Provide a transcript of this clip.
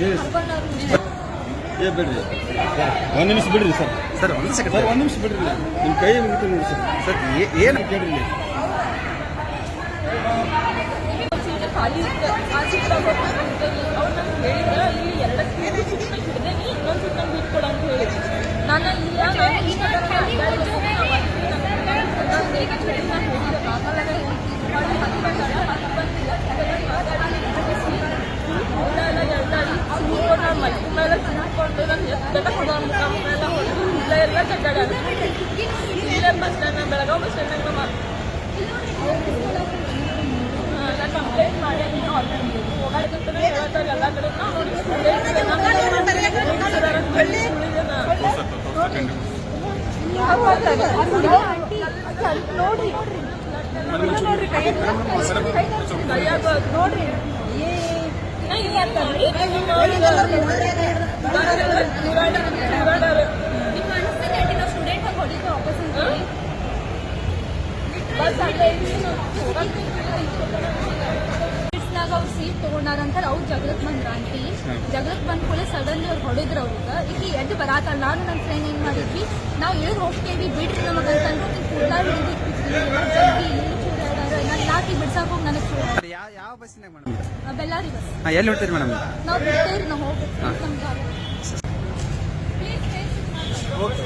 ಏ ಬಿಡ್ರಿ. ಒಂದು ನಿಮಿಷ ಬಿಡ್ರಿ ಸರ್. ಸರ್ ಒಂದು ಸೆಕೆಂಡ್ ಸರ್ ಒಂದು ನಿಮಿಷ ಬಿಡ್ರಿ. ನಿಮ್ಮ ಕೈ ಮುಗಿತು ನೋಡಿ ಸರ್. ಸರ್ ಏನು ಕೇಳ್ರಿ ಸುಮ್ಕೊಂಡು ನಾನು ಎಷ್ಟೆಲ್ಲ ಹೊಡ ಮುಖ ಮುಖ ಎಲ್ಲ ಹೊಡೆದು ಇಲ್ಲ ಎಲ್ಲ ಕಡ್ಡಾಡ ಇಲ್ಲೇ bus stand Belagavi bus stand ನಾನು ಕಂಪ್ಲೇಂಟ್ ಮಾಡಿ ಓಡಾಡ್ಕೊಂತ ಹೇಳ್ತಾರೆ ಎಲ್ಲ ಕಡೆ ನೋಡ್ರಿ ನೋಡ್ರಿ ನಿಮ್ಮ ಅನಿಸ್ತದೆ ಅವ್ರು ಸೀಟ್ ತೊಗೊಂಡಾರಂತಾರೆ ಅವ್ರು ಜಗಳಕ್ಕೆ ಬಂದ್ರ ಆಂಟಿ ಜಗಳಕ್ಕೆ ಬಂದ ಕೂಡಲೇ ಸಡನ್ಲಿ ಅವ್ರು ಹೊಡಿದ್ರು ಅವ್ರಿಗೆ ಈಗ ಎದ್ದು ಬರಾತಲ್ಲ ನಾನು ನನ್ನ ಫ್ರೆಂಡ್ ಏನು ಮಾಡಿದ್ವಿ ನಾವು ಇಳಿದು ಹೋಗ್ತೇವಿ ಬಿಡ್ರಿ ನಮಗೆ ಕೂಡ ಯಾವ ಬಸ್ಸಿನಾಗ ಮೇಡಮ್? ಬೆಳ್ಳಾರಿ ಬಸ್. ಹಾಂ ಎಲ್ಲಿ ಹೊಡ್ತೀರಿ ಮೇಡಮ್? ನಾವು ಬಿಡ್ತೇವ್ರಿ ನಾವು ಹೋಗ್ಬೇಕು ನಮ್ಗೆ ಓಕೆ